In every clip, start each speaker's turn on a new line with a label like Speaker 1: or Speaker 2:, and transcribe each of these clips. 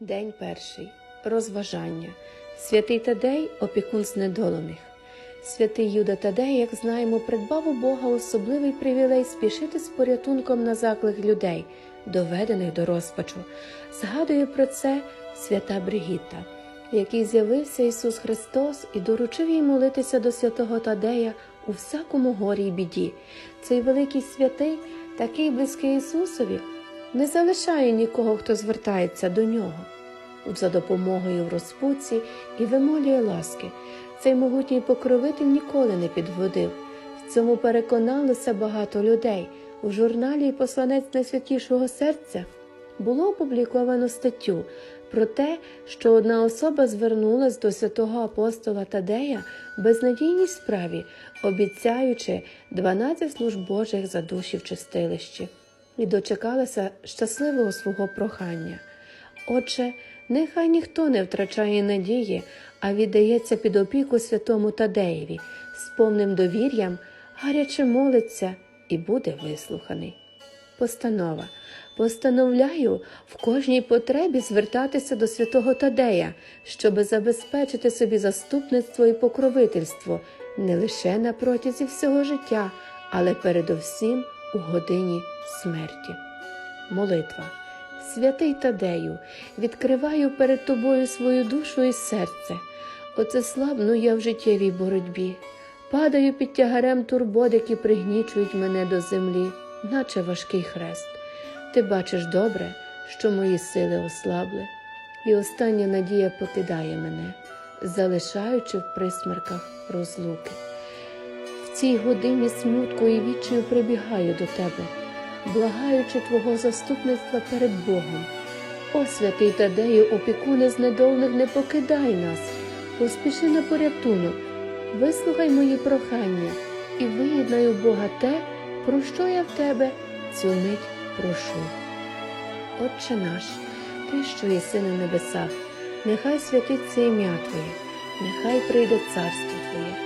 Speaker 1: День перший. Розважання. Святий Тадей опікун знедолених. Святий Юда Тадей, як знаємо, придбав у Бога особливий привілей спішити з порятунком на заклик людей, доведених до розпачу. Згадує про це свята Бригітта, який з'явився Ісус Христос і доручив їй молитися до святого Тадея у всякому горі й біді. Цей великий святий, такий близький Ісусові, не залишає нікого, хто звертається до нього. За допомогою в розпуці і вимолює ласки. Цей могутній покровитель ніколи не підводив. В цьому переконалося багато людей. У журналі Посланець найсвятішого серця було опубліковано статтю про те, що одна особа звернулась до святого апостола Тадея в безнадійній справі, обіцяючи 12 служб Божих за душі в чистилищі, і дочекалася щасливого свого прохання. Отже, нехай ніхто не втрачає надії, а віддається під опіку святому Тадеєві, з повним довір'ям, гаряче молиться і буде вислуханий. Постанова. Постановляю в кожній потребі звертатися до святого Тадея, щоби забезпечити собі заступництво і покровительство не лише на протязі всього життя, але передовсім у годині смерті. Молитва. Святий Тадею, відкриваю перед тобою свою душу і серце. Оце слабну я в життєвій боротьбі. Падаю під тягарем турбот, які пригнічують мене до землі, наче важкий хрест. Ти бачиш добре, що мої сили ослабли, і остання надія покидає мене, залишаючи в присмерках розлуки. Цій годині смутку і відчаю прибігаю до тебе благаючи Твого заступництва перед Богом. О, святий Тадею, опікуне знедолених, не покидай нас, поспіши на порятунок, вислухай мої прохання і виєднай у Бога те, про що я в тебе цю мить прошу. Отче наш, Ти, що єси на небесах, нехай святиться ім'я Твоє, нехай прийде царство Твоє,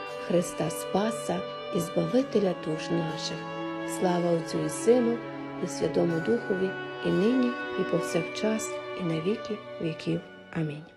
Speaker 1: Христа Спаса і Збавителя душ наших. Слава Отцю і Сину, і Святому Духові, і нині, і повсякчас, і на віки віків. Амінь.